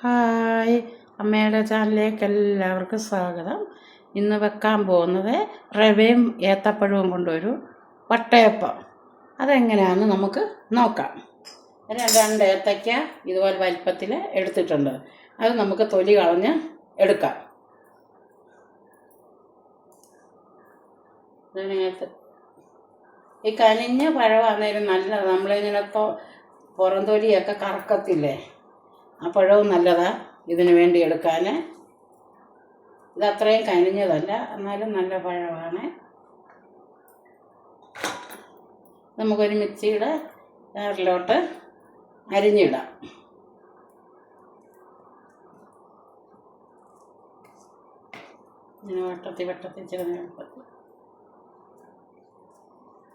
Hi. അമ്മയുടെ ചാനലിലേക്ക് എല്ലാവർക്കും സ്വാഗതം. ഇന്ന് വെക്കാൻ പോകുന്നത് റവയും ഏത്തപ്പഴവും കൊണ്ടൊരു വട്ടയപ്പം. അതെങ്ങനെയാണെന്ന് നമുക്ക് നോക്കാം. രണ്ട് ഏത്തയ്ക്ക ഇതുപോലെ വലിപ്പത്തിൽ എടുത്തിട്ടുണ്ട്. അത് നമുക്ക് തൊലി കളഞ്ഞ് എടുക്കാം. ഈ കനിഞ്ഞ പഴമാണേലും നല്ലത്. നമ്മളിങ്ങനെ ഇപ്പോൾ പുറം തൊലിയൊക്കെ കറക്കത്തില്ലേ? ആ പഴവും നല്ലതാ ഇതിന് വേണ്ടി എടുക്കാൻ ഇത് അത്രയും കനിഞ്ഞതല്ല എന്നാലും നല്ല പഴമാണ്. നമുക്കൊരു മിക്സിയുടെ ജാറിലോട്ട് അരിഞ്ഞിടാം. ഇങ്ങനെ വട്ടത്തി വട്ടത്തി ചെറിയ വട്ടത്തിൽ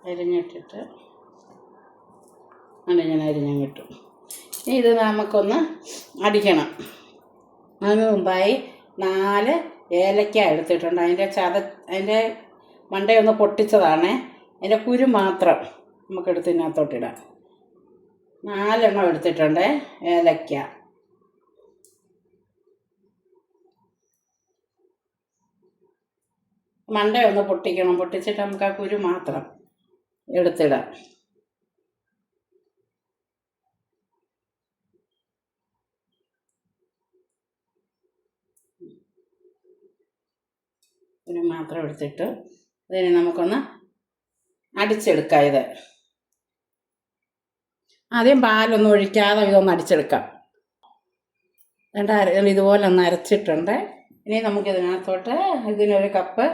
അരിഞ്ഞിട്ടിട്ട് അങ്ങനെ ഇങ്ങനെ അരിഞ്ഞാൽ കിട്ടും ഇത് നമുക്കൊന്ന് അടിക്കണം. അതിന് മുമ്പായി നാല് ഏലക്ക എടുത്തിട്ടുണ്ട്. അതിന്റെ ചത അതിന്റെ മണ്ടയൊന്ന് പൊട്ടിച്ചതാണ്. അതിന്റെ കുരു മാത്രം നമുക്കെടുത്ത് ഇതിനകത്തോട്ടിടാം നാലെണ്ണം എടുത്തിട്ടുണ്ട് ഏലക്ക. മണ്ടയൊന്ന് പൊട്ടിക്കണം. പൊട്ടിച്ചിട്ട് നമുക്ക് ആ കുരു മാത്രം എടുത്തിടാം. കുരു മാത്രം എടുത്തിട്ട് ഇതിനെ നമുക്കൊന്ന് അടിച്ചെടുക്കാം ഇത് ആദ്യം പാലൊന്നും ഒഴിക്കാതെ ഇതൊന്ന് അടിച്ചെടുക്കാം. എന്നിട്ട് ഇതുപോലെ ഒന്ന് അരച്ചിട്ടുണ്ട്. ഇനി നമുക്കിതിനകത്തോട്ട് ഇതിനൊരു കപ്പ്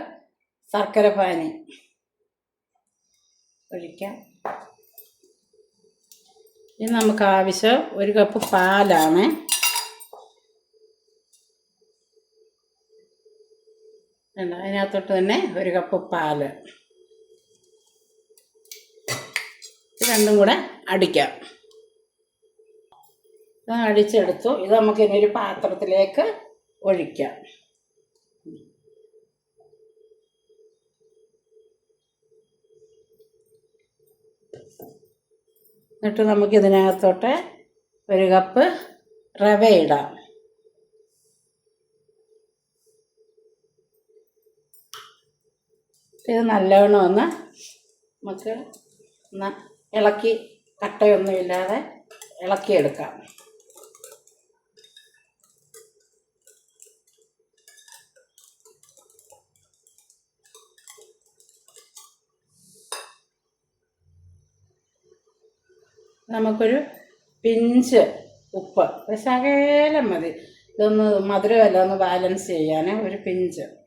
ശർക്കര പാനി ഒഴിക്കാം. ഇനി നമുക്ക് ആവശ്യം ഒരു കപ്പ് പാലാണ് വേണ്ട അതിനകത്തോട്ട് തന്നെ ഒരു കപ്പ് പാൽ ഇത് രണ്ടും കൂടെ അടിക്കാം. അടിച്ചെടുത്തു. ഇത് നമുക്ക് ഇനി ഒരു പാത്രത്തിലേക്ക് ഒഴിക്കാം. എന്നിട്ട് നമുക്ക് ഇതിനകത്തോട്ട് ഒരു കപ്പ് റവ ഇടാം. ഇത് നല്ലവണ്ണം ഒന്ന് നമുക്ക് ഒന്ന് ഇളക്കി കട്ടയൊന്നുമില്ലാതെ ഇളക്കിയെടുക്കാം. നമുക്കൊരു പിഞ്ച് ഉപ്പ് ഒരു ശകലം മതി. ഇതൊന്ന് മധുരമല്ല ഒന്ന് ബാലൻസ് ചെയ്യാൻ ഒരു പിഞ്ച്.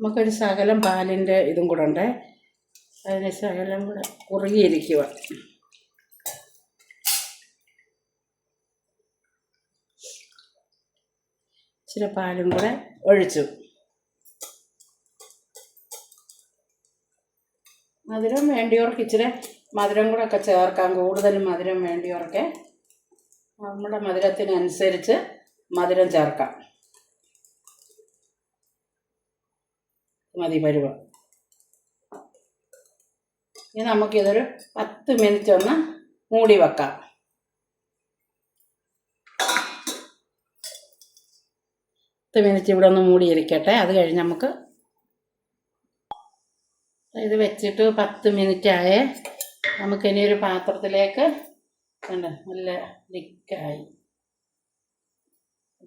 നമുക്കൊരു ശകലം പാലിന്റെ ഇതും കൂടെ ഉണ്ടേ. അതിന് ശകലം കൂടെ കുറുകിയിരിക്കുക ഇച്ചിരി പാലും കൂടെ ഒഴിച്ചു. മധുരം വേണ്ടിയവർക്ക് ഇച്ചിരി മധുരം കൂടെ ഒക്കെ ചേർക്കാം. കൂടുതൽ മധുരം വേണ്ടിയവർക്ക്. നമ്മുടെ മധുരത്തിനനുസരിച്ച് മധുരം ചേർക്കാം. മതി പരുവം. ഇനി നമുക്കിതൊരു പത്ത് മിനിറ്റ് ഒന്ന് മൂടി വെക്കാം. പത്ത് മിനിറ്റ് ഇവിടെ ഒന്ന് മൂടിയിരിക്കട്ടെ. അത് കഴിഞ്ഞ് നമുക്ക് ഇത് വെച്ചിട്ട് പത്ത് മിനിറ്റ് ആയേ. നമുക്കിനി ഒരു പാത്രത്തിലേക്ക് കണ്ടോ നല്ല ലിക്കായി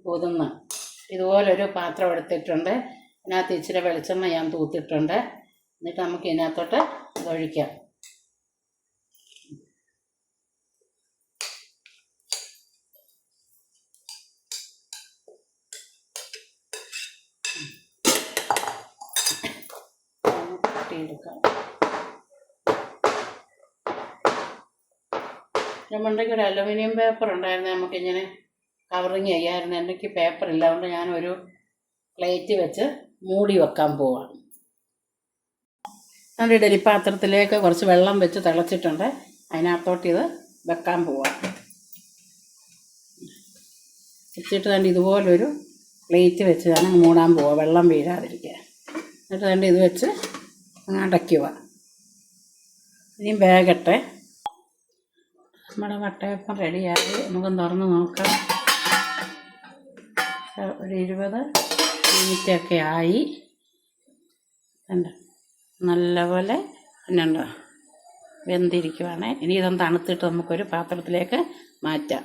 കുതിർന്ന് ഇതുപോലൊരു പാത്രം എടുത്തിട്ടുണ്ട്. ഇതിനകത്ത് ഇച്ചിരി വെളിച്ചെണ്ണ ഞാൻ തൂത്തിട്ടുണ്ട്. എന്നിട്ട് നമുക്ക് ഇതിനകത്തോട്ട് ഇത് ഒഴിക്കാം എടുക്കാം ഒരു അലുമിനിയം പേപ്പർ ഉണ്ടായിരുന്നു നമുക്കിങ്ങനെ കവറിങ് ചെയ്യാമായിരുന്നു എന്റെ പേപ്പർ ഇല്ല. അതുകൊണ്ട് ഞാനൊരു പ്ലേറ്റ് വെച്ച് മൂടി വെക്കാൻ പോവാണ് നമ്മുടെ ഇഡലി കുറച്ച് വെള്ളം വെച്ച് തിളച്ചിട്ടുണ്ട്. അതിനകത്തോട്ട് ഇത് വെക്കാൻ പോവാം. വെച്ചിട്ട് തന്നെ ഇതുപോലൊരു പ്ലേറ്റ് വെച്ച് ഞാൻ മൂടാൻ പോവാം വെള്ളം വീഴാതിരിക്കുക എന്നിട്ട് തന്നെ ഇത് വെച്ച് അങ്ങ് അടയ്ക്കുക ഇനി വേഗട്ടെ നമ്മുടെ വട്ടയപ്പം റെഡിയായി. നമുക്ക് തുറന്ന് നോക്കാം. ഒരു ഇരുപത് മിനിറ്റൊക്കെ ആയി. കണ്ടോ? നല്ലപോലെ എന്നുണ്ടോ വെന്തിരിക്കുവാണ്. ഇനി ഇതൊന്ന് തണുത്തിട്ട് നമുക്കൊരു പാത്രത്തിലേക്ക് മാറ്റാം.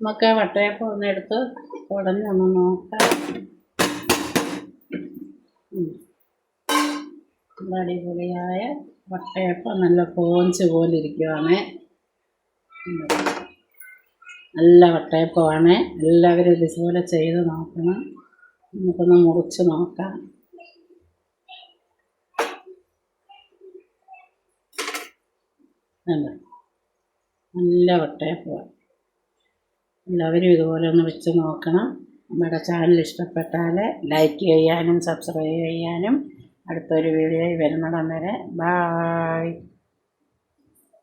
നമുക്ക് വട്ടയപ്പം ഒന്ന് എടുത്ത് ഉടഞ്ഞൊന്ന് നോക്കാം. ഉം. നല്ല അടിപൊളിയായ വട്ടയപ്പം നല്ല കോഞ്ച് പോലെ ഇരിക്കുവാണ്. നല്ല വട്ടയപ്പമാണ്. എല്ലാവരും ഇതുപോലെ ചെയ്ത് നോക്കണം. നമുക്കൊന്ന് മുറിച്ച് നോക്കാം. നല്ല നല്ല വട്ടയപ്പമാണ് എല്ലാവരും ഇതുപോലെ ഒന്ന് വെച്ച് നോക്കണം. നമ്മുടെ ചാനൽ ഇഷ്ടപ്പെട്ടാൽ ലൈക്ക് ചെയ്യാനും സബ്സ്ക്രൈബ് ചെയ്യാനും അടുത്തൊരു വീഡിയോയിൽ വരുന്നിടം വരെ. ബായ്.